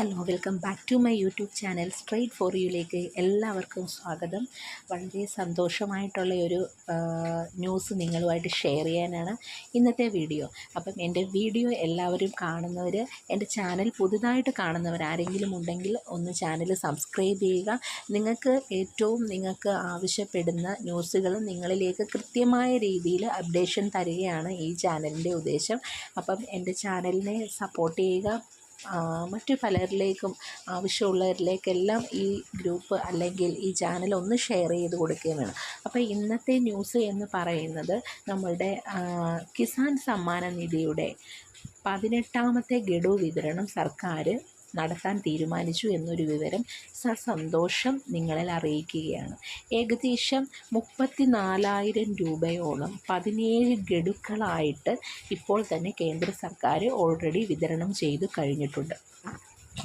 Hello welcome back to my YouTube channel straight four യുയിലേക്ക് എല്ലാവർക്കും സ്വാഗതം. വളരെ സന്തോഷമായിട്ടുള്ള ഒരു ന്യൂസ് നിങ്ങളുമായിട്ട് ഷെയർ ചെയ്യാനാണ് ഇന്നത്തെ വീഡിയോ. അപ്പം എന്റെ വീഡിയോ എല്ലാവരും കാണുന്നവർ എന്റെ ചാനൽ പുതുതായിട്ട് കാണുന്നവർ ആരെങ്കിലും ഉണ്ടെങ്കിൽ ഒന്ന് ചാനൽ സബ്സ്ക്രൈബ് ചെയ്യുക. നിങ്ങൾക്ക് ഏറ്റവും നിങ്ങൾക്ക് ആവശ്യപ്പെടുന്ന ന്യൂസുകൾ നിങ്ങളിലേക്ക് കൃത്യമായ രീതിയിൽ അപ്ഡേഷൻ തരികയാണ് ഈ ചാനലിന്റെ ഉദ്ദേശം. അപ്പം എന്റെ ചാനലിനെ സപ്പോർട്ട് ചെയ്യുക. മറ്റു പലരിലേക്കും ആവശ്യമുള്ളവരിലേക്കെല്ലാം ഈ ഗ്രൂപ്പ് അല്ലെങ്കിൽ ഈ ചാനൽ ഒന്ന് ഷെയർ ചെയ്ത് കൊടുക്കുകയും വേണം. അപ്പോൾ ഇന്നത്തെ ന്യൂസ് എന്ന് പറയുന്നത് നമ്മളുടെ കിസാൻ സമ്മാന നിധിയുടെ പതിനെട്ടാമത്തെ ഗഡു വിതരണം സർക്കാർ നടത്താൻ തീരുമാനിച്ചു എന്നൊരു വിവരം സസന്തോഷം നിങ്ങളിൽ അറിയിക്കുകയാണ്. ഏകദേശം മുപ്പത്തി നാലായിരം രൂപയോളം പതിനേഴ് ഗഡുക്കളായിട്ട് ഇപ്പോൾ തന്നെ കേന്ദ്ര സർക്കാർ ഓൾറെഡി വിതരണം ചെയ്തു കഴിഞ്ഞിട്ടുണ്ട്.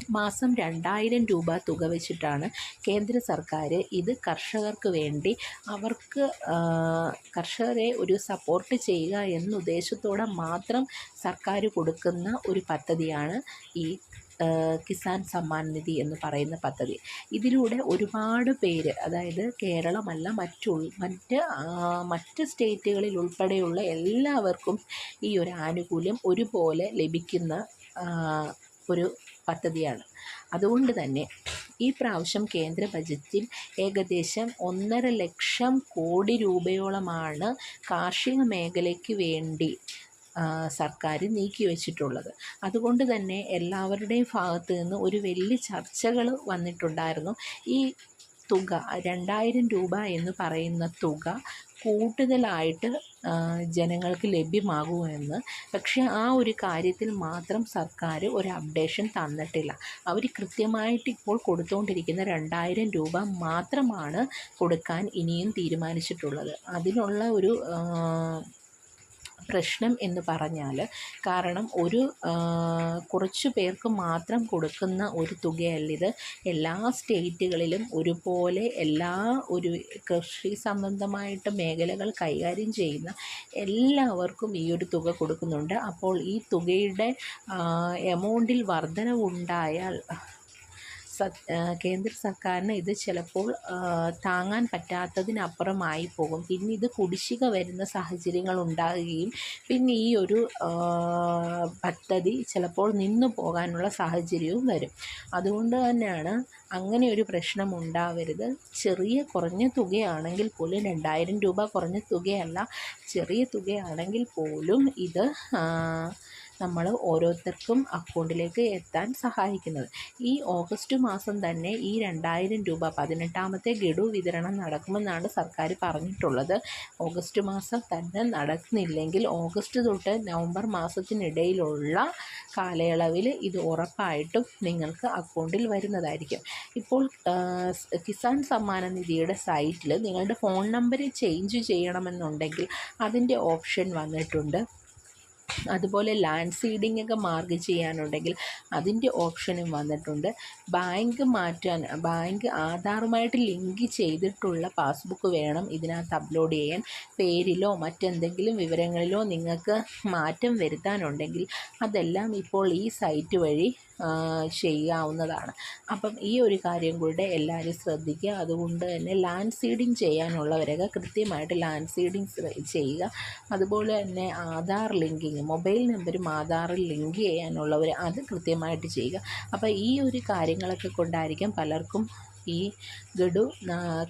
മാസം രണ്ടായിരം രൂപ തുക വെച്ചിട്ടാണ് കേന്ദ്ര സർക്കാർ ഇത് കർഷകർക്ക് വേണ്ടി അവർക്ക് കർഷകരെ ഒരു സപ്പോർട്ട് ചെയ്യുക എന്ന ഉദ്ദേശത്തോടെ മാത്രം സർക്കാർ കൊടുക്കുന്ന ഒരു പദ്ധതിയാണ് ഈ കിസാൻ സമ്മാൻ നിധി എന്ന് പറയുന്ന പദ്ധതി. ഇതിലൂടെ ഒരുപാട് പേര് അതായത് കേരളമല്ല മറ്റു മറ്റ് മറ്റ് സ്റ്റേറ്റുകളിൽ ഉൾപ്പെടെയുള്ള എല്ലാവർക്കും ഈ ഒരു ആനുകൂല്യം ഒരുപോലെ ലഭിക്കുന്ന ഒരു പദ്ധതിയാണ്. അതുകൊണ്ട് തന്നെ ഈ പ്രാവശ്യം കേന്ദ്ര ബജറ്റിൽ ഏകദേശം ഒന്നര ലക്ഷം കോടി രൂപയോളമാണ് കാർഷിക മേഖലയ്ക്ക് വേണ്ടി സർക്കാർ നീക്കി വച്ചിട്ടുള്ളത്. അതുകൊണ്ട് തന്നെ എല്ലാവരുടെയും ഭാഗത്ത് നിന്ന് ഒരു വലിയ ചർച്ചകൾ വന്നിട്ടുണ്ടായിരുന്നു. ഈ തുക രണ്ടായിരം രൂപ എന്ന് പറയുന്ന തുക കൂടുതലായിട്ട് ജനങ്ങൾക്ക് ലഭ്യമാകുമെന്ന് പക്ഷേ ആ ഒരു കാര്യത്തിൽ മാത്രം സർക്കാർ ഒരു അപ്ഡേഷൻ തന്നിട്ടില്ല. അവർ കൃത്യമായിട്ട് ഇപ്പോൾ കൊടുത്തുകൊണ്ടിരിക്കുന്ന രണ്ടായിരം രൂപ മാത്രമാണ് കൊടുക്കാൻ ഇനിയും തീരുമാനിച്ചിട്ടുള്ളത്. അതിനുള്ള ഒരു പ്രശ്നം എന്ന് പറഞ്ഞാൽ കാരണം ഒരു കുറച്ച് പേർക്ക് മാത്രം കൊടുക്കുന്ന ഒരു തുകയല്ലിത് എല്ലാ സ്റ്റേറ്റുകളിലും ഒരുപോലെ എല്ലാ ഒരു കൃഷി സംബന്ധമായിട്ട് മേഖലകൾ കൈകാര്യം ചെയ്യുന്ന എല്ലാവർക്കും ഈ ഒരു തുക കൊടുക്കുന്നുണ്ട്. അപ്പോൾ ഈ തുകയുടെ എമൗണ്ടിൽ വർധനവുണ്ടായാൽ കേന്ദ്ര സർക്കാരിന് ഇത് ചിലപ്പോൾ താങ്ങാൻ പറ്റാത്തതിനപ്പുറമായി പോകും. പിന്നെ ഇത് കുടിശ്ശിക വരുന്ന സാഹചര്യങ്ങൾ ഉണ്ടാകുകയും പിന്നെ ഈ ഒരു പദ്ധതി ചിലപ്പോൾ നിന്നു പോകാനുള്ള സാഹചര്യവും വരും. അതുകൊണ്ട് തന്നെയാണ് അങ്ങനെ ഒരു പ്രശ്നം ഉണ്ടാവരുത്. ചെറിയ കുറഞ്ഞ തുകയാണെങ്കിൽ പോലും രണ്ടായിരം രൂപ കുറഞ്ഞ തുകയല്ല ചെറിയ തുകയാണെങ്കിൽ പോലും ഇത് നമ്മൾ ഓരോരുത്തർക്കും അക്കൗണ്ടിലേക്ക് എത്താൻ സഹായിക്കുന്നത്. ഈ ഓഗസ്റ്റ് മാസം തന്നെ ഈ രണ്ടായിരം രൂപ പതിനെട്ടാമത്തെ ഗഡു വിതരണം നടക്കുമെന്നാണ് സർക്കാർ പറഞ്ഞിട്ടുള്ളത്. ഓഗസ്റ്റ് മാസം തന്നെ നടക്കുന്നില്ലെങ്കിൽ ഓഗസ്റ്റ് തൊട്ട് നവംബർ മാസത്തിനിടയിലുള്ള കാലയളവിൽ ഇത് ഉറപ്പായിട്ടും നിങ്ങൾക്ക് അക്കൗണ്ടിൽ വരുന്നതായിരിക്കും. ഇപ്പോൾ കിസാൻ സമ്മാന നിധിയുടെ സൈറ്റിൽ നിങ്ങളുടെ ഫോൺ നമ്പർ ചേഞ്ച് ചെയ്യണമെന്നുണ്ടെങ്കിൽ അതിന്റെ ഓപ്ഷൻ വന്നിട്ടുണ്ട്. അതുപോലെ ലാൻഡ് സീഡിംഗ് ഒക്കെ മാർക്ക് ചെയ്യാനുണ്ടെങ്കിൽ അതിന്റെ ഓപ്ഷനും വന്നിട്ടുണ്ട്. ബാങ്ക് മാറ്റാൻ ബാങ്ക് ആധാറുമായിട്ട് ലിങ്ക് ചെയ്തിട്ടുള്ള പാസ്ബുക്ക് വേണം ഇതിനകത്ത് അപ്ലോഡ് ചെയ്യാൻ. പേരിലോ മറ്റെന്തെങ്കിലും വിവരങ്ങളിലോ നിങ്ങൾക്ക് മാറ്റം വരുത്താനുണ്ടെങ്കിൽ അതെല്ലാം ഇപ്പോൾ ഈ സൈറ്റ് വഴി ചെയ്യാവുന്നതാണ്. അപ്പം ഈ ഒരു കാര്യം കൂടെ എല്ലാവരും ശ്രദ്ധിക്കുക. അതുകൊണ്ട് തന്നെ ലാൻഡ് സീഡിങ് ചെയ്യാനുള്ളവരൊക്കെ കൃത്യമായിട്ട് ലാൻഡ് സീഡിങ് ചെയ്യുക. അതുപോലെ തന്നെ ആധാർ ലിങ്കിങ് മൊബൈൽ നമ്പരും ആധാറിൽ ലിങ്ക് ചെയ്യാനുള്ളവർ അത് കൃത്യമായിട്ട് ചെയ്യുക. അപ്പോൾ ഈ ഒരു കാര്യങ്ങളൊക്കെ കൊണ്ടായിരിക്കും പലർക്കും ഈ ഗഡു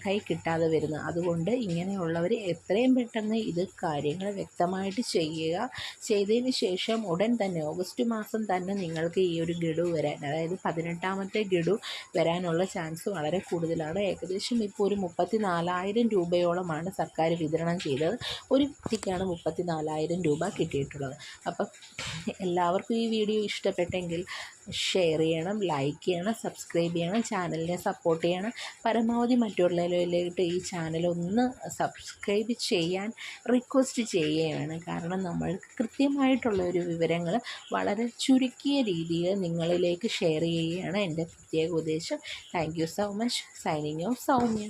കൈ കിട്ടാതെ വരുന്നത്. അതുകൊണ്ട് ഇങ്ങനെയുള്ളവർ എത്രയും പെട്ടെന്ന് ഇത് കാര്യങ്ങൾ വ്യക്തമായിട്ട് ചെയ്യുക. ചെയ്തതിന് ശേഷം ഉടൻ തന്നെ ഓഗസ്റ്റ് മാസം തന്നെ നിങ്ങൾക്ക് ഈ ഒരു ഗഡു വരാൻ അതായത് പതിനെട്ടാമത്തെ ഗഡു വരാനുള്ള ചാൻസ് വളരെ കൂടുതലാണ്. ഏകദേശം ഇപ്പോൾ ഒരു മുപ്പത്തി നാലായിരം രൂപയോളമാണ് സർക്കാർ വിതരണം ചെയ്തത്. ഒരു വ്യക്തിക്കാണ് മുപ്പത്തി നാലായിരം രൂപ കിട്ടിയിട്ടുള്ളത്. അപ്പം എല്ലാവർക്കും ഈ വീഡിയോ ഇഷ്ടപ്പെട്ടെങ്കിൽ ഷെയർ ചെയ്യണം ലൈക്ക് ചെയ്യണം സബ്സ്ക്രൈബ് ചെയ്യണം ചാനലിനെ സപ്പോർട്ട് ചെയ്യണം. പരമാവധി മറ്റുള്ളവരിലേക്ക് ഈ ചാനൽ ഒന്ന് സബ്സ്ക്രൈബ് ചെയ്യാൻ റിക്വസ്റ്റ് ചെയ്യുകയാണ്. കാരണം നമ്മൾക്ക് കൃത്യമായിട്ടുള്ള ഒരു വിവരങ്ങൾ വളരെ ചുരുക്കിയ രീതിയിൽ നിങ്ങളിലേക്ക് ഷെയർ ചെയ്യുകയാണ് എന്റെ പ്രത്യേക ഉദ്ദേശം. Thank you so much. Signing off Soumya.